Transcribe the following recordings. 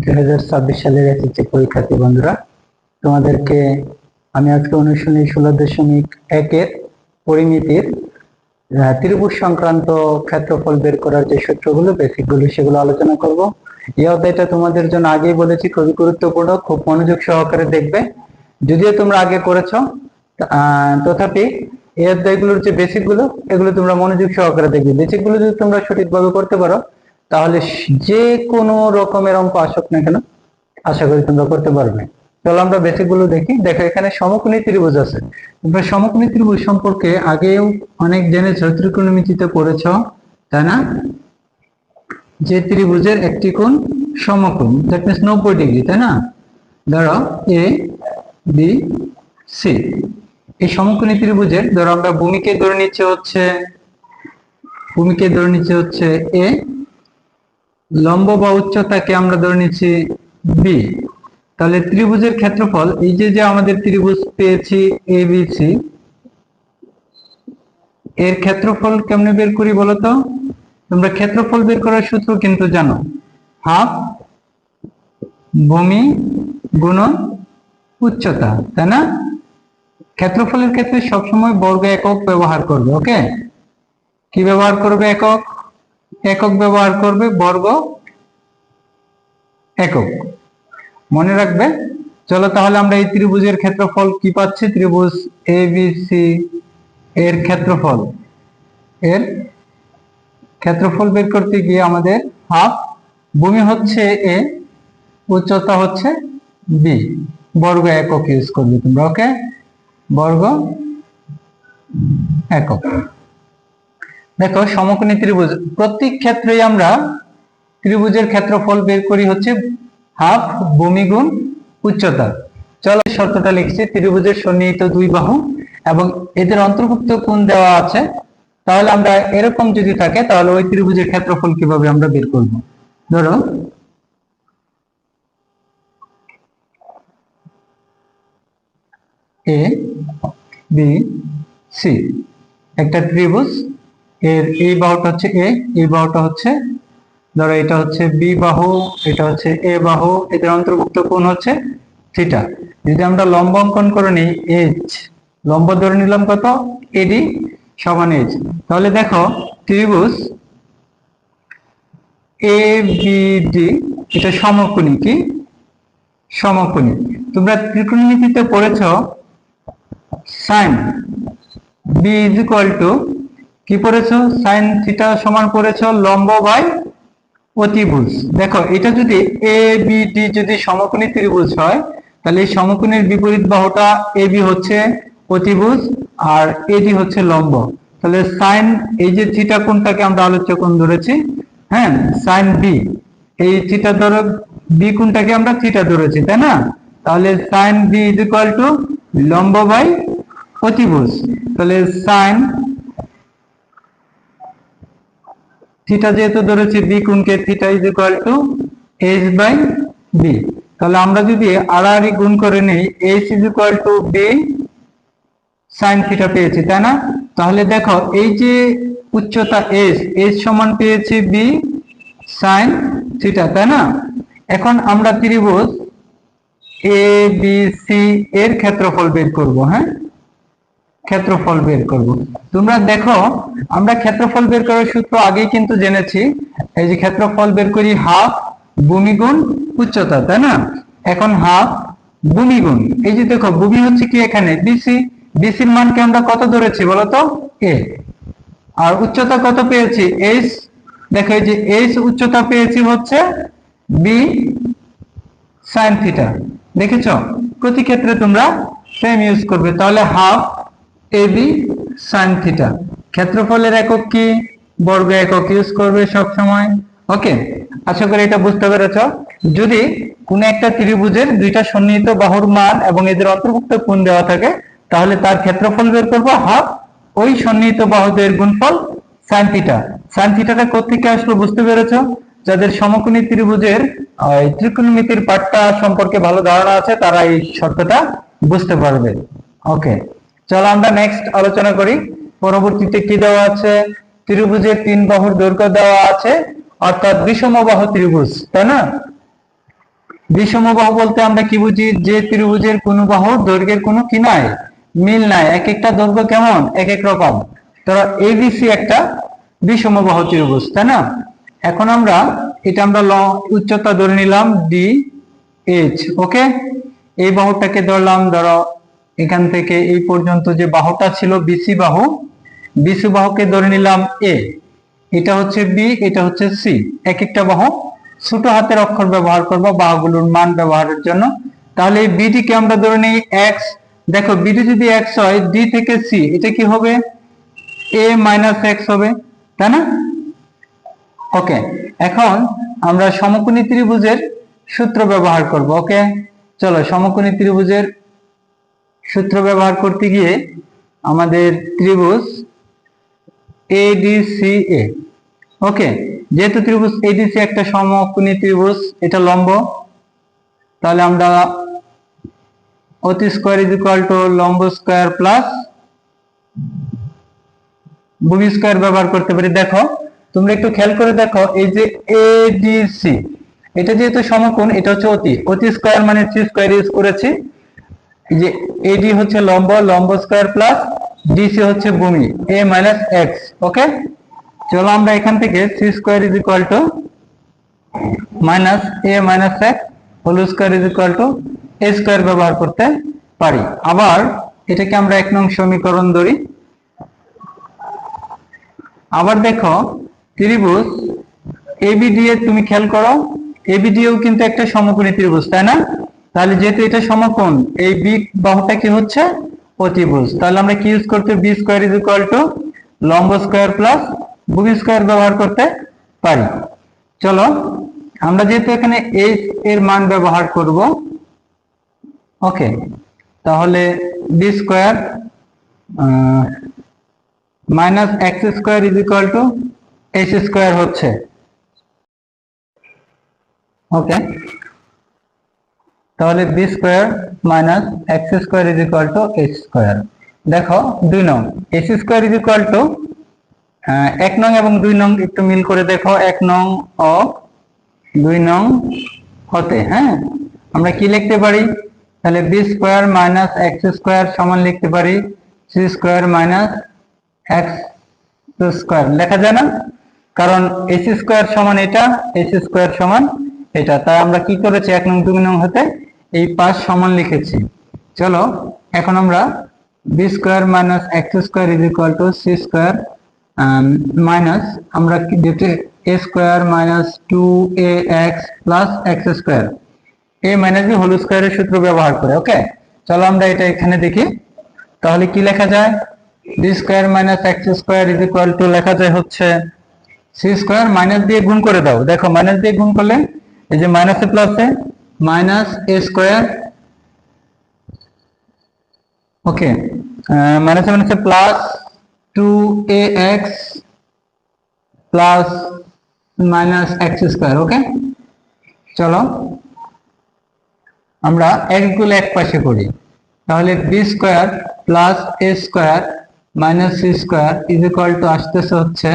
দুই হাজার ছাব্বিশ সালের এসএসসি পরীক্ষার্থী বন্ধুরা। তোমাদেরকে আমি আজকে অনুশীলনী ষোলো দশমিক একের পরিমিতির ত্রিভুজ সংক্রান্ত ক্ষেত্রফল বের করার যে সূত্রগুলো বেসিকগুলো সেগুলো আলোচনা করব। এই অধ্যায়টা তোমাদের জন্য আগেই বলেছি, খুবই গুরুত্বপূর্ণ, খুব মনোযোগ সহকারে দেখবে। যদিও তোমরা আগে করেছ তথাপি এই অধ্যায়গুলোর যে বেসিকগুলো, এগুলো তোমরা মনোযোগ সহকারে দেখবে। বেসিকগুলো যদি তোমরা সঠিকভাবে করতে পারো তাহলে যে কোনো রকমের অঙ্ক আসুক না কেন, আশা করি তোমরা করতে পারবে। চলো আমরা বেসিকগুলো দেখি। দেখো, এখানে সমকোণী ত্রিভুজ আছে। সমকোণী ত্রিভুজ সম্পর্কে আগেও অনেক জেনেছো, ত্রিকোণমিতিতে পড়েছো, তাই না? যে ত্রিভুজের একটি কোণ সমকোণ দ্যাট মিনস নব্বই ডিগ্রি, তাই না? ধরো এ বি সি এই সমকোণী ত্রিভুজের, ধরো আমরা ভূমিকে ধরে নিচ্ছে হচ্ছে, ভূমিকে ধরে নিচ্ছে হচ্ছে এ লম্ব বা উচ্চতাকে আমরা ধরে নিচ্ছি বি তাহলে ত্রিভুজের ক্ষেত্রফল, এই যে যে আমাদের ত্রিভুজ পেয়েছি এ বি সি এর ক্ষেত্রফল কেমনে বের করি বলতো তোমরা ক্ষেত্রফল বের করার সূত্র কিন্তু জানো। হাফ ভূমি গুণ উচ্চতা, তাই না? ক্ষেত্রফলের ক্ষেত্রে সবসময় বর্গ একক ব্যবহার করবে, ওকে? কি ব্যবহার করবে একক? একক ব্যবহার করবে বর্গ একক। মনে রাখবে? চলো তাহলে আমরা এই ত্রিভুজের ক্ষেত্রফল কি পাচ্ছি? ত্রিভুজ এ বি সি এর ক্ষেত্রফল। এর ক্ষেত্রফল বের করতে গিয়ে আমাদের হাফ ভূমি হচ্ছে এ উচ্চতা হচ্ছে বি বর্গ একক ইউজ করবে তোমরা ওকে বর্গ একক। দেখো, সমকোণী ত্রিভুজ। প্রত্যেক ক্ষেত্রেই আমরা ত্রিভুজের ক্ষেত্রফল বের করি হচ্ছে হাফ ভূমি গুণ উচ্চতা। চলো শর্তটা লিখছি, ত্রিভুজের সন্নিহিত দুই বাহু এবং এদের অন্তর্ভুক্ত কোণ দেওয়া আছে। তাহলে আমরা এরকম যদি থাকে, তাহলে ওই ত্রিভুজের ক্ষেত্রফল কীভাবে আমরা বের করব? ধরো এ বি সি একটা ত্রিভুজ এর এই বাহুটা হচ্ছে এ এই বাহুটা হচ্ছে, ধরো এটা হচ্ছে বি বাহু, এটা হচ্ছে এ বাহু, এদের অন্তর্ভুক্ত কোণ হচ্ছে থিটা যদি আমরা লম্ব অঙ্কন করে নিই এইচ লম্ব ধরে নিলাম কত? এডি সমান এইচ তাহলে দেখো, ত্রিভুজ এ বি ডি এটা সমকোণী কি? সমকোণী। তোমরা ত্রিকোণমিতিতে পড়েছো sine B is equal to কি পড়েছো? সাইন থিটা সমান পড়েছো লম্ব বাই অতিভুজ। দেখো, এটা যদি এ বি ডি যদি সমকোণী ত্রিভুজ হয়, তাহলে এই সমকোণীর বিপরীত বাহুটা এ বি হচ্ছে অতিভুজ আর এ এডি হচ্ছে লম্ব। তাহলে সাইন এই যে থিটা কোণটাকে আমরা আলোচ্য কোণ ধরেছি হ্যাঁ? সাইন বি এই থিটা ধরো বি কোণটাকে আমরা থিটা ধরেছি, তাই না? তাহলে sine B is equal to লম্ব বাই অতিভুজ। তাহলে সাইন থিটা যেহেতু ধরেছি B কোণকে theta is equal to H by B তাহলে আমরা যদি আড়াআড়ি গুণ করে নিই H is equal to B sine theta পেয়েছি, তাই না? তাহলে দেখো, এই যে উচ্চতা এস এস সমান পেয়েছি বি সাইন থিটা, তাই না? এখন আমরা ত্রিভুজ এ বি সি এর ক্ষেত্রফল বের করব হ্যাঁ? ক্ষেত্রফল বের করব। তোমরা দেখো, আমরা ক্ষেত্রফল বের করার সূত্র আগেই কিন্তু জেনেছি। এই যে ক্ষেত্রফল বের করি হাফ ভূমি গুণ উচ্চতা, তাই না? এখন হাফ ভূমি গুণ এই যে দেখো, ভূমি হচ্ছে কি এখানে? বিসি বিসির মানকে আমরা কত ধরেছি বলতো? এ আর উচ্চতা কত পেয়েছি? এইচ দেখো, এই যে এইচ উচ্চতা পেয়েছি হচ্ছে বি সাইন থিটা দেখেছ? প্রতি ক্ষেত্রে তোমরা সেম ইউজ করবে। তাহলে half A B sine theta ক্ষেত্রফলের একক কি? বর্গ একক ইউজ করবে সব সময় ওকে আশা করি এটা বুঝতে পেরেছ। যদি কোন একটা ত্রিভুজের দুইটা সন্নিহিত বাহুর মান এবং এদের অন্তর্ভুক্ত কোণ দেওয়া থাকে, তাহলে তার ক্ষেত্রফল বের করব হাফ ওই সন্নিহিত বাহুদের গুণফল সাইন থিটা সাইন থিটাটা কোথেকে আসলো বুঝতে পেরেছ? যাদের সমকোণী ত্রিভুজের ত্রিকোণমিতির পাঠটা সম্পর্কে ভালো ধারণা আছে, তারা এই শর্তটা বুঝতে পারবে। ওকে চলো আমরা নেক্সট আলোচনা করি। পরবর্তীতে কি দেওয়া আছে? ত্রিভুজের তিন বাহুর দৈর্ঘ্য দেওয়া আছে, অর্থাৎ বিষম বাহু ত্রিভুজ, তাই না? বিষমবাহু বলতে আমরা কি বুঝি? যে ত্রিভুজের কোন বাহু দৈর্ঘ্যের কোনো কি নাই, মিল নাই, এক একটা দৈর্ঘ্য কেমন? এক এক রকম। ধরো এবিসি একটা বিষমবাহু ত্রিভুজ, তাই না? এখন আমরা, এটা আমরা ল- উচ্চতা ধরে নিলাম ডি এইচ ওকে এই বাহুটাকে ধরলাম, ধরো এখান থেকে এই পর্যন্ত যে বাহুটা ছিল বিসি বাহু বিসি বাহুকে ধরে নিলাম এ এটা হচ্ছে বি এটা হচ্ছে সি এক একটা বাহু ছোট হাতের অক্ষর ব্যবহার করব বাহুগুলোর মান ব্যবহারের জন্য। তাহলে এই বিডিকে আমরা ধরে নিই এক্স দেখো বিডি যদি এক্স হয় ডি থেকে সি এটা কি হবে? এ মাইনাস এক্স হবে, তাই না? ওকে এখন আমরা সমকোণী ত্রিভুজের সূত্র ব্যবহার করব ওকে চলো, সমকোণী ত্রিভুজের সূত্র ব্যবহার করতে গিয়ে আমাদের ত্রিভুজ এডিসি এ ওকে যেহেতু ত্রিভুজ এডিসি একটা সমকোণী ত্রিভুজ, এটা লম্ব, তাহলে আমরা অতি স্কোয়ার ইজ ইকুয়াল টু লম্ব স্কোয়ার প্লাস ভূমি স্কোয়ার ব্যবহার করতে পারি। দেখো, তোমরা একটু খেয়াল করে দেখো, এই যে এডিসি এটা যেহেতু সমকোণ, এটা হচ্ছে অতি। অতি স্কোয়ার মানে সি স্কোয়ার ইউজ করেছি। যে এডি হচ্ছে লম্ব লম্ব স্কোয়ার প্লাস ডিসি হচ্ছে ভূমি, এ মাইনাস এক্স, ওকে? চলো আমরা এখান থেকে C square is equal to minus A minus X whole square is equal to A square ব্যবহার করতে পারি। আবার এটাকে আমরা এক নং সমীকরণ ধরি। আবার দেখো, ত্রিভুজ এবিডি এ তুমি খেয়াল করো এবিডিও কিন্তু একটা সমকোণী ত্রিভুজ, তাই না? তাহলে যেহেতু এটা সমকোণ, এই বি বাহুটা কি হচ্ছে? অতিভুজ। তাহলে আমরা কি ইউজ করতে B square is equal to লম্ব স্কোয়ার প্লাস ভূমি স্কোয়ার ব্যবহার করতে পারি। চলো, আমরা যেহেতু এখানে এইচ এর মান ব্যবহার করব ওকে তাহলে B square minus X square is equal to H square হচ্ছে। ওকে তাহলে B square minus X square is equal to H square দেখো, দুই নং H square is equal to এক নং এবং দুই নং একটু মিল করে দেখো, এক নং ও দুই নং হতে হ্যাঁ? আমরা কি লিখতে পারি? তাহলে B square minus X square সমান লিখতে পারি C square minus X square লেখা যায় না? কারণ এস স্কোয়ার সমান এটা এস স্কোয়ার সমান এটা। তাই আমরা কি করেছি? এক নং, দুই নং হতে এই পাঁচ সমান লিখেছি। চলো, এখন আমরা B square minus X square is equal to C square minus আমরা যেতে A square minus two A X plus X square A minus B whole স্কোয়ারের সূত্র ব্যবহার করে ওকে চলো আমরা এটা এখানে দেখি। তাহলে কি লেখা যায়? B square minus x square is equal to লেখা যায় হচ্ছে সি স্কোয়ার মাইনাস দিয়ে গুণ করে দাও। দেখো মাইনাস দিয়ে গুণ করলে এই যে মাইনাসে প্লাসে মাইনাস এ স্কোয়ার ওকে মাইনাসে মাইনাসে plus two a x plus minus x square okay চলো, আমরা একগুলো এক পাশে করি। তাহলে b square plus a square minus c square is equal to আসতেছে হচ্ছে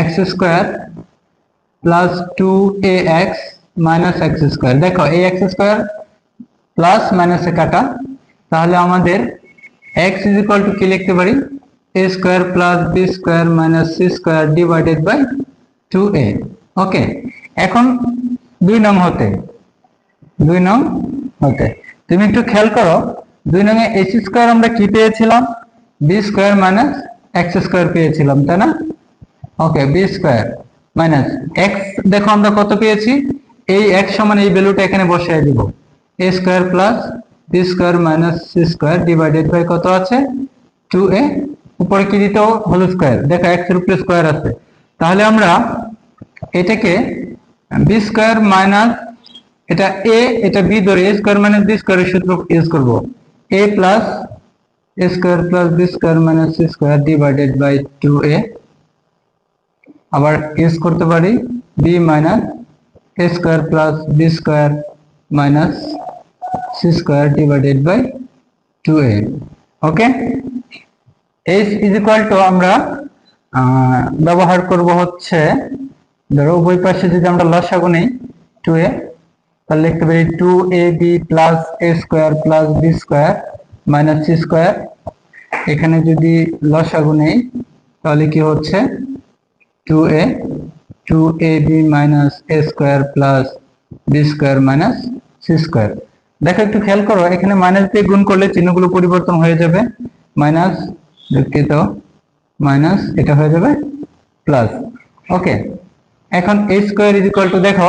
x square plus two a x minus x square দেখো এই এক্স স্কোয়ার প্লাস মাইনাসে কাটা। তাহলে আমাদের এক্স ইজ ইকুয়াল টু কি লিখতে পারি? A square plus b square minus c square divided by two a okay এখন দুই নং হতে। দুই নং হতে। তুমি একটু খেয়াল করো, দুই নং এ এস স্কোয়ার আমরা কি পেয়েছিলাম? B square minus x square পেয়েছিলাম, তাই না? Okay b square minus x দেখো আমরা কত পেয়েছি? এই এক্স সমান এই ভ্যালুটা এখানে বসিয়ে দিব। A square plus b square minus c square divided by কত আছে? টু এ উপরে কি দিতে হোল স্কোয়ার দেখো এক্সের উপরে স্কোয়ার আছে। তাহলে আমরা এটাকে বি স্কোয়ার মাইনাস এটা এ এটা বি ধরে এ স্কোয়ার মাইনাস বি স্কোয়ারের সূত্র ইউজ করব। A plus a square plus b square minus c square divided by two a আবার ইউজ করতে পারি b minus a square plus b square minus c square divided by two a okay h is equal to আমরা ব্যবহার করব হচ্ছে, ধরো উভয় পাশে যদি আমরা লসাগু নেই টু এ তাহলে লিখতে পারি two a b plus a square plus b square minus c square এখানে যদি লসাগু নেই, তাহলে কি হচ্ছে? Two a two a b minus a square plus b square minus c square দেখো একটু খেয়াল করো, এখানে মাইনাস দিয়ে গুণ করলে চিহ্নগুলো পরিবর্তন হয়ে যাবে। মাইনাস দুঃখিত মাইনাস এটা হয়ে যাবে প্লাস ওকে এখন a square is equal to দেখো,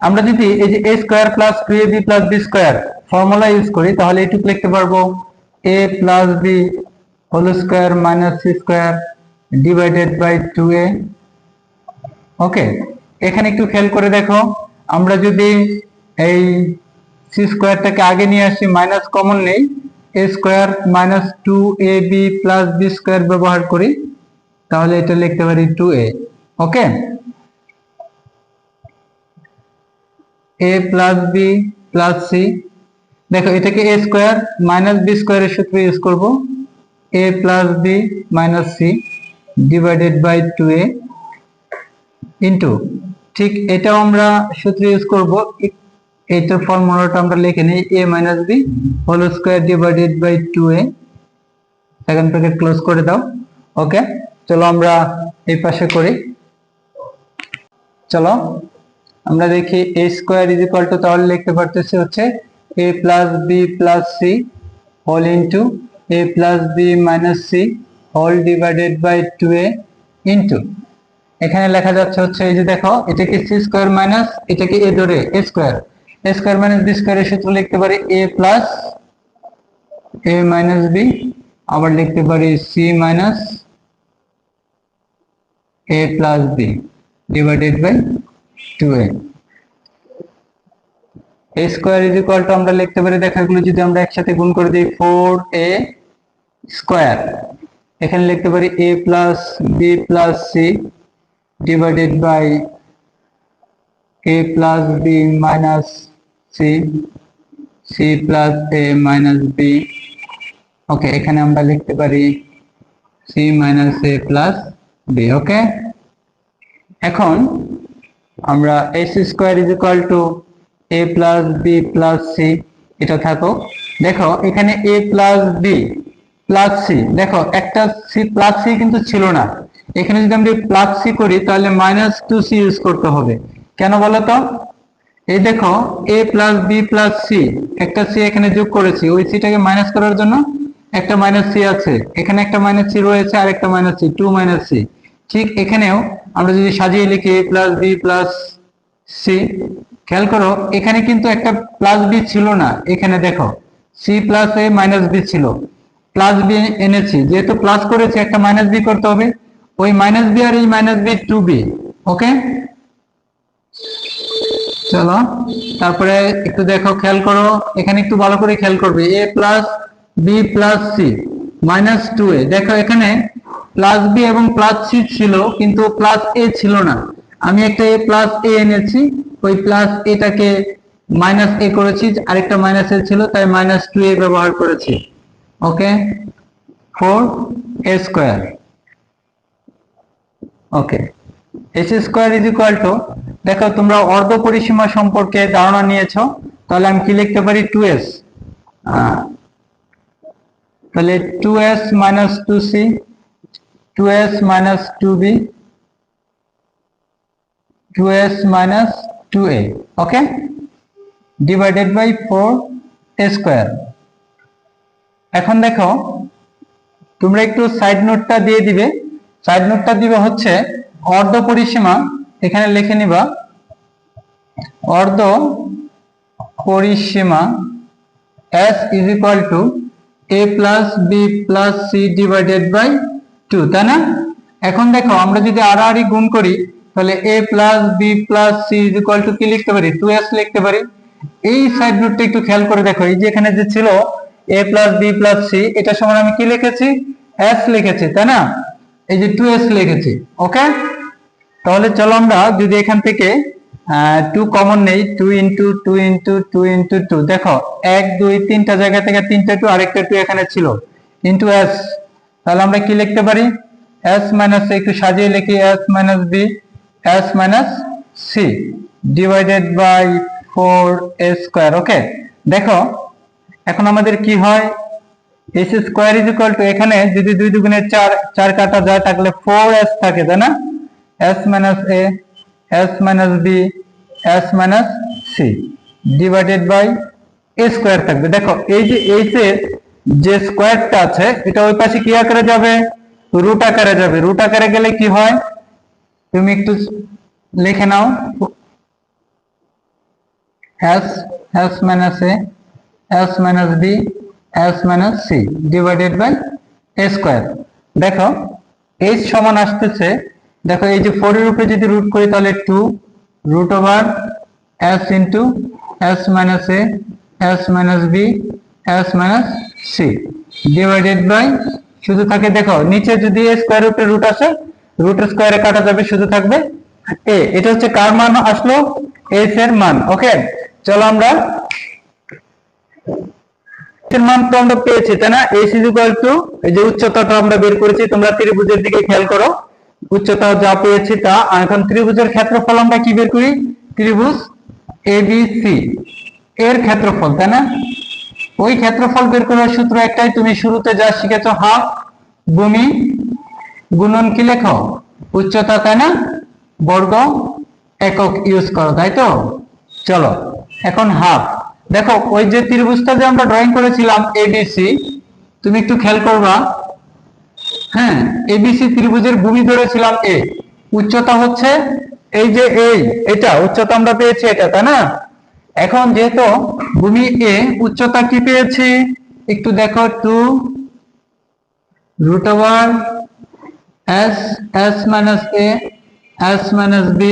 আমরা যদি এই যে a square plus two a b plus b square formula use করি, তাহলে এটুকু লিখতে পারব। A plus b whole square minus c square divided by two a okay, এখানে একটু খেয়াল করে দেখো। আমরা যদি এই সি স্কোয়ারটাকে আগে নিয়ে আসি মাইনাস কমন নেই a square minus two a b plus b square ব্যবহার করি, তাহলে এটা লিখতে পারি two a okay? A plus b plus c দেখো, এটাকে এ স্কোয়ার মাইনাস বি স্কোয়ারের সূত্রে ইউজ করব a plus b minus c divided by two a into ঠিক এটাও আমরা সূত্র ইউজ করব। এইটার ফর্মুলাটা আমরা লিখে নিই a minus b whole square divided by two a second bracket close করে দাও। ওকে চলো আমরা এই পাশে করি। চলো, আমরা দেখি a square is equal to তাহলে লিখতে পারতেছি হচ্ছে a plus b plus c whole into a plus b minus c whole divided by two a into এখানে লেখা যাচ্ছে হচ্ছে এই যে দেখো এটা কি সি স্কোয়ার মাইনাস এটা কি এ ধরে a square a square minus b স্কোয়ারের সূত্র লিখতে পারি a plus a minus b আবার লিখতে পারি c minus a plus b divided by two a a square is equal to আমরা লিখতে পারি দেখা এগুলো যদি আমরা একসাথে গুণ করে দিই ফোর এ স্কোয়ার এখানে লিখতে পারি a plus b plus c divided by a plus b minus c c plus a minus b. Okay এখানে আমরা লিখতে পারি c minus a plus b okay এখন আমরা s square is equal to a plus b plus c এটা থাকো। দেখো, এখানে a plus b plus c দেখো, একটা সি প্লাস সি কিন্তু ছিল না। এখানে যদি আমরা প্লাস সি করি, তাহলে মাইনাস টু সি ইউজ করতে হবে। কেন বলো তো? এই দেখো a plus b plus c একটা সি এখানে যোগ করেছি। ওই সিটাকে মাইনাস করার জন্য একটা মাইনাস সি আছে। এখানে একটা মাইনাস সি রয়েছে, আর একটা minus c two minus c ঠিক এখানেও আমরা যদি সাজিয়ে লিখি a plus b plus c খেয়াল করো, এখানে কিন্তু একটা প্লাস বি ছিল না। এখানে দেখো c plus a minus b ছিল। প্লাস বি এনেছি। যেহেতু প্লাস করেছি, একটা মাইনাস বি করতে হবে। ওই মাইনাস বি আর এই minus b two b okay চলো, তারপরে একটু দেখো, খেয়াল করো, এখানে একটু ভালো করে খেয়াল করবে। A plus b plus c minus two a দেখো, এখানে প্লাস বি এবং প্লাস সি ছিল, কিন্তু প্লাস এ ছিল না। আমি একটা এ প্লাস এ এনেছি, ওই প্লাস এটাকে মাইনাস এ করেছি, আরেকটা মাইনাস এ ছিল, তাই মাইনাস টু এ ব্যবহার করেছি okay four a square okay s square is equal to দেখো তোমরা অর্ধ পরিসীমা সম্পর্কে ধারণা নিয়েছো, তাহলে আমি কি লিখতে পারি? টু এস তাহলে two s minus two c two s minus two b two s minus two a okay divided by four square এখন দেখো, তোমরা একটু সাইড নোটটা দিয়ে দিবে। সাইড নোটটা দিবে হচ্ছে অর্ধ পরিসীমা। এখানে লিখে নিবা, অর্ধ পরিসীমা s is equal to a plus b plus c divided by 2 তাই না? এখন দেখো, আমরা যদি আর আড়াআড়ি গুণ করি, তাহলে a plus b plus c is equal to কি লিখতে পারি? 2s লিখতে পারি। এই সাইড নোটটা একটু খেয়াল করে দেখো, এই যে এখানে যে ছিল a plus b plus c, এটা সমান আমি কি লিখেছি? s লিখেছি, তাই না? এই যে টু এস লিখেছি ওকে তাহলে চলো আমরা যদি এখান থেকে টু কমন নেই two into two into two into two দেখো, এক, দুই, তিনটা জায়গা থেকে তিনটা টু আরেকটা টু এখানে ছিল ইন্টু এস তাহলে আমরা কি লিখতে পারি? এস মাইনাস একটু সাজিয়ে লিখি s minus b s minus c divided by four a square okay দেখো, এখন আমাদের কি হয়? S square is equal to এখানে যদি দুই দুগুণে চার চার কাটা যায়, তাহলে ফোর এস থাকে, তাই না? S minus a s minus b s minus c divided by a square থাকবে। দেখো, এই যে এইসের যে স্কোয়ারটা আছে, এটা ওই পাশে কি আকারে যাবে? রুট আকারে যাবে। রুট আকারে গেলে কি হয়? তুমি একটু লিখে নাও। S s minus a, s minus b s minus c divided by a square দেখো h সমান আসতেছে, দেখো এই যে 4 এর উপরে যদি রুট করি তাহলে 2 root over s into s minus a, s minus b, s minus c divided by শুধু থাকে দেখো, নিচে যদি a স্কয়ার উপরে রুট আসে রুট স্কয়ারে কাটা যাবে, শুধু থাকবে a এটা হচ্ছে কার মান? আসলো s এর মান। ওকে চলো আমরা এর মান তো আমরা পেয়েছি, তাই না? এস ইজ ইকুয়াল টু এই যে উচ্চতাটা আমরা বের করেছি, তোমরা ত্রিভুজের দিকে খেয়াল করো। উচ্চতা যা পেয়েছি তা এখন ত্রিভুজের ক্ষেত্রফল আমরা কি বের করি? ত্রিভুজ এ বি সি এর ক্ষেত্রফল, তাই না? ওই ক্ষেত্রফল বের করার সূত্র একটাই, তুমি শুরুতে যা শিখেছো, হাফ ভূমি গুণন কি লেখো? উচ্চতা, তাই না? বর্গ একক ইউজ করো, তাই তো? চলো, এখন হাফ। দেখো, ওই যে ত্রিভুজটা যে আমরা ড্রয়িং করেছিলাম এবিসি তুমি একটু খেয়াল করবা। হ্যাঁ এবিসি ত্রিভুজের ভূমি ধরেছিলাম এ উচ্চতা হচ্ছে এই যে এই এটা উচ্চতা আমরা পেয়েছি এটা, তাই না? এখন যেহেতু ভূমি এ উচ্চতা কি পেয়েছি? একটু দেখো two root over s s minus a, s minus b,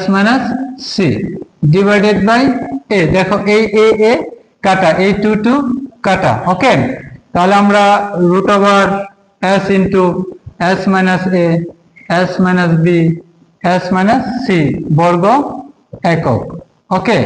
s minus c divided by a, দেখো এই এ এ, কাটা এই টু টু, কাটা ওকে তাহলে আমরা root over s into s minus a s minus b s minus c বর্গ একক ওকে